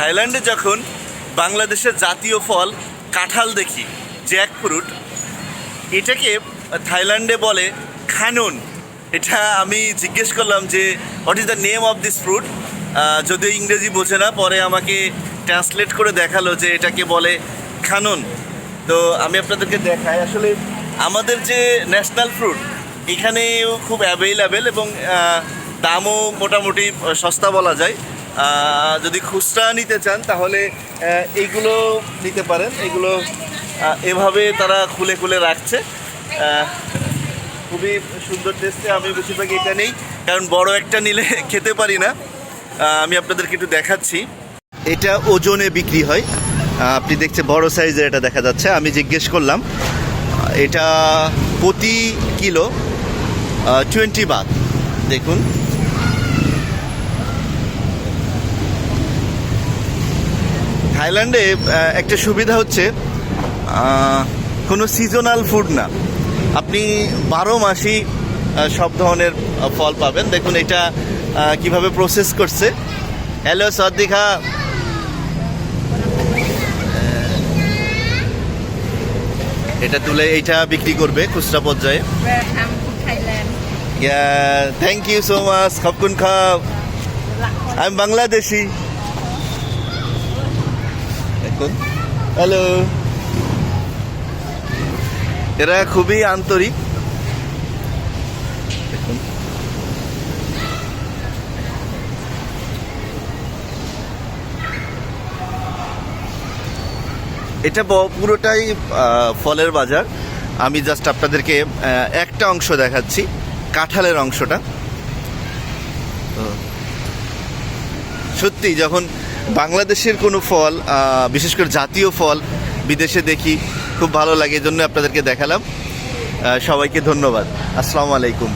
থাইল্যান্ডে যখন বাংলাদেশের জাতীয় ফল কাঁঠাল দেখি, জ্যাক ফ্রুট, এটাকে থাইল্যান্ডে বলে খানুন। এটা আমি জিজ্ঞেস করলাম যে what is the name of this fruit যদিও ইংরেজি বোঝে না, পরে আমাকে ট্রান্সলেট করে দেখাল যে এটাকে বলে খানুন। তো আমি আপনাদেরকে দেখাই। আসলে আমাদের যে ন্যাশনাল ফ্রুট এখানেও খুব অ্যাভেলেবেল এবং দামও মোটামুটি সস্তা বলা যায়। যদি খুচরা নিতে চান, তাহলে এইগুলো নিতে পারেন। এগুলো এভাবে তারা খুলে খুলে রাখছে। খুবই সুন্দর টেস্টে আমি বেশিরভাগ এটা নেই, কারণ বড় একটা নিলে খেতে পারি না। আমি আপনাদেরকে একটু দেখাচ্ছি। এটা ওজনে বিক্রি হয়। আপনি দেখছে বড় সাইজের এটা দেখা যাচ্ছে। আমি জিজ্ঞেস করলাম, এটা প্রতি কিলো টোয়েন্টি বাদ দেখুন। থাইল্যান্ডে একটা সুবিধা হচ্ছে কোনো সিজনাল ফুড না। আপনি বারো মাসই সব ধরনের ফল পাবেন। দেখুন এটা কীভাবে প্রসেস করছে। হ্যালো সদ্দিখা এটা তুলে এইটা বিক্রি করবে খুচরা পর্যায়ে. থ্যাংক ইউ সো মাচ খপকুন খাও। আমি বাংলাদেশি দেখুন। হ্যালো এরা খুবই আন্তরিক। এটা পুরোটাই ফলের বাজার। আমি জাস্ট আপনাদেরকে একটা অংশ দেখাচ্ছি, কাঁঠালের অংশটা। সত্যি, যখন বাংলাদেশের কোনো ফল বিশেষ করে জাতীয় ফল বিদেশে দেখি, খুব ভালো লাগে এই জন্য আপনাদেরকে দেখালাম। সবাইকে ধন্যবাদ। আসসালামু আলাইকুম।